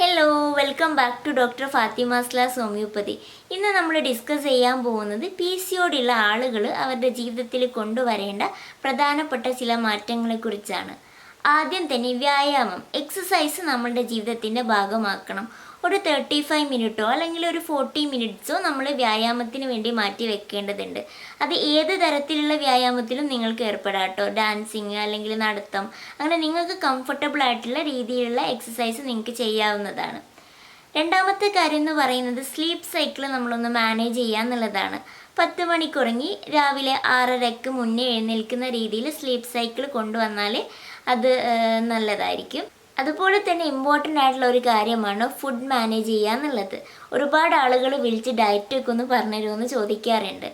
Hello welcome back to doctor Fathima's class homoeopathy ഇന്ന് നമ്മൾ discuss ചെയ്യാൻ പോകുന്നത് പി സി ഉള്ള ആളുകൾ അവരുടെ ജീവിതത്തിൽ കൊണ്ടുവരേണ്ട പ്രധാനപ്പെട്ട ചില മാറ്റങ്ങളെക്കുറിച്ചാണ് ആദ്യം തന്നെ വ്യായാമം എക്സസൈസ് നമ്മളുടെ ജീവിതത്തിന്റെ ഭാഗമാക്കണം. ഒരു തേർട്ടി ഫൈവ് മിനിറ്റോ അല്ലെങ്കിൽ ഒരു ഫോർട്ടി മിനിറ്റ്സോ നമ്മൾ വ്യായാമത്തിന് വേണ്ടി മാറ്റി വെക്കേണ്ടതുണ്ട്. അത് ഏത് തരത്തിലുള്ള വ്യായാമത്തിലും നിങ്ങൾക്ക് ഏർപ്പെടാം കേട്ടോ. ഡാൻസിങ് അല്ലെങ്കിൽ നടത്തം. അങ്ങനെ നിങ്ങൾക്ക് കംഫർട്ടബിൾ ആയിട്ടുള്ള രീതിയിലുള്ള എക്സസൈസ് നിങ്ങൾക്ക് ചെയ്യാവുന്നതാണ്. രണ്ടാമത്തെ കാര്യം എന്ന് പറയുന്നത് സ്ലീപ്പ് സൈക്കിൾ നമ്മളൊന്ന് മാനേജ് ചെയ്യുക എന്നുള്ളതാണ്. പത്ത് മണിക്കുറങ്ങി രാവിലെ ആറരയ്ക്ക് മുന്നേ എഴുന്നേൽക്കുന്ന രീതിയിൽ സ്ലീപ്പ് സൈക്കിൾ കൊണ്ടുവന്നാൽ അത് നല്ലതായിരിക്കും. അതുപോലെ തന്നെ ഇമ്പോർട്ടന്റ് ആയിട്ടുള്ള ഒരു കാര്യമാണ് ഫുഡ് മാനേജ് ചെയ്യുക എന്നുള്ളത്. ഒരുപാട് ആളുകൾ വിളിച്ച് ഡയറ്റ് ഒക്കെ ഒന്ന് പറഞ്ഞുതരുമെന്ന് ചോദിക്കാറുണ്ട്.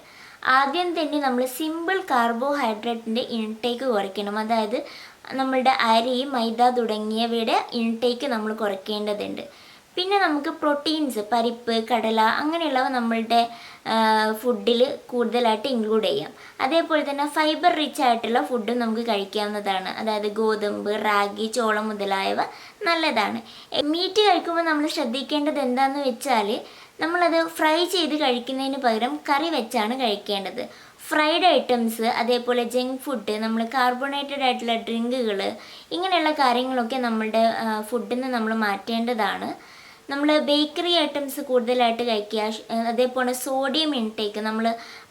ആദ്യം തന്നെ നമ്മൾ സിമ്പിൾ കാർബോഹൈഡ്രേറ്റിന്റെ ഇൻടേക്ക് കുറയ്ക്കണം. അതായത് നമ്മളുടെ അരി മൈദ തുടങ്ങിയവയുടെ ഇൻടേക്ക് നമ്മൾ കുറയ്ക്കേണ്ടതുണ്ട്. പിന്നെ നമുക്ക് പ്രോട്ടീൻസ് പരിപ്പ് കടല അങ്ങനെയുള്ളവ നമ്മളുടെ ഫുഡിൽ കൂടുതലായിട്ട് ഇൻക്ലൂഡ് ചെയ്യാം. അതേപോലെ തന്നെ ഫൈബർ റിച്ച് ആയിട്ടുള്ള ഫുഡും നമുക്ക് കഴിക്കാവുന്നതാണ്. അതായത് ഗോതമ്പ് റാഗി ചോളം മുതലായവ നല്ലതാണ്. മീറ്റ് കഴിക്കുമ്പോൾ നമ്മൾ ശ്രദ്ധിക്കേണ്ടത് എന്താണെന്ന് വെച്ചാൽ നമ്മളത് ഫ്രൈ ചെയ്ത് കഴിക്കുന്നതിന് പകരം കറി വെച്ചാണ് കഴിക്കേണ്ടത്. ഫ്രൈഡ് ഐറ്റംസ് അതേപോലെ ജങ്ക് ഫുഡ് നമ്മൾ കാർബണേറ്റഡ് ആയിട്ടുള്ള ഡ്രിങ്കുകൾ ഇങ്ങനെയുള്ള കാര്യങ്ങളൊക്കെ നമ്മളുടെ ഫുഡിൽ നിന്ന് നമ്മൾ മാറ്റേണ്ടതാണ്. നമ്മൾ ബേക്കറി ഐറ്റംസ് കൂടുതലായിട്ട് കഴിക്കുക. അതേപോലെ സോഡിയം ഇൻടേക്ക് നമ്മൾ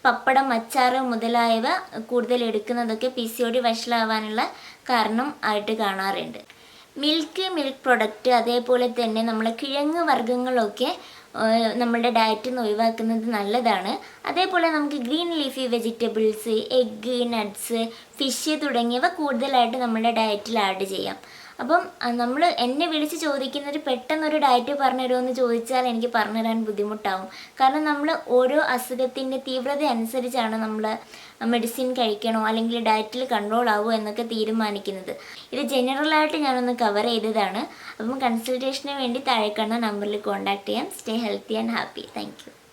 പപ്പടം അച്ചാറ് മുതലായവ കൂടുതൽ എടുക്കുന്നതൊക്കെ പി സി ഒ വഷളാവാനുള്ള കാരണം ആയിട്ട് കാണാറുണ്ട്. മിൽക്ക് മിൽക്ക് പ്രൊഡക്റ്റ് അതേപോലെ തന്നെ നമ്മൾ കിഴങ്ങ് വർഗങ്ങളൊക്കെ നമ്മളുടെ ഡയറ്റിൽ നിന്ന് ഒഴിവാക്കുന്നത് നല്ലതാണ്. അതേപോലെ നമുക്ക് green leafy vegetables egg nuts fish തുടങ്ങിയവ കൂടുതലായിട്ട് നമ്മുടെ ഡയറ്റിൽ ആഡ് ചെയ്യാം. അപ്പം നമ്മൾ എന്നെ വിളിച്ച് ചോദിക്കുന്നത് പെട്ടെന്നൊരു ഡയറ്റ് പറഞ്ഞു എന്ന് ചോദിച്ചാൽ എനിക്ക് പറഞ്ഞുതരാൻ ബുദ്ധിമുട്ടാവും. കാരണം നമ്മൾ ഓരോ അസുഖത്തിന്റെ തീവ്രത അനുസരിച്ചാണ് നമ്മൾ മെഡിസിൻ കഴിക്കണോ അല്ലെങ്കിൽ ഡയറ്റിൽ കൺട്രോൾ ആവുമോ എന്നൊക്കെ തീരുമാനിക്കുന്നത്. ഇത് ജനറലായിട്ട് ഞാനൊന്ന് കവർ ചെയ്തതാണ്. അപ്പം കൺസൾട്ടേഷന് വേണ്ടി താഴെ കാണുന്ന നമ്പറിൽ കോൺടാക്ട് ചെയ്യാം. Stay healthy and happy. Thank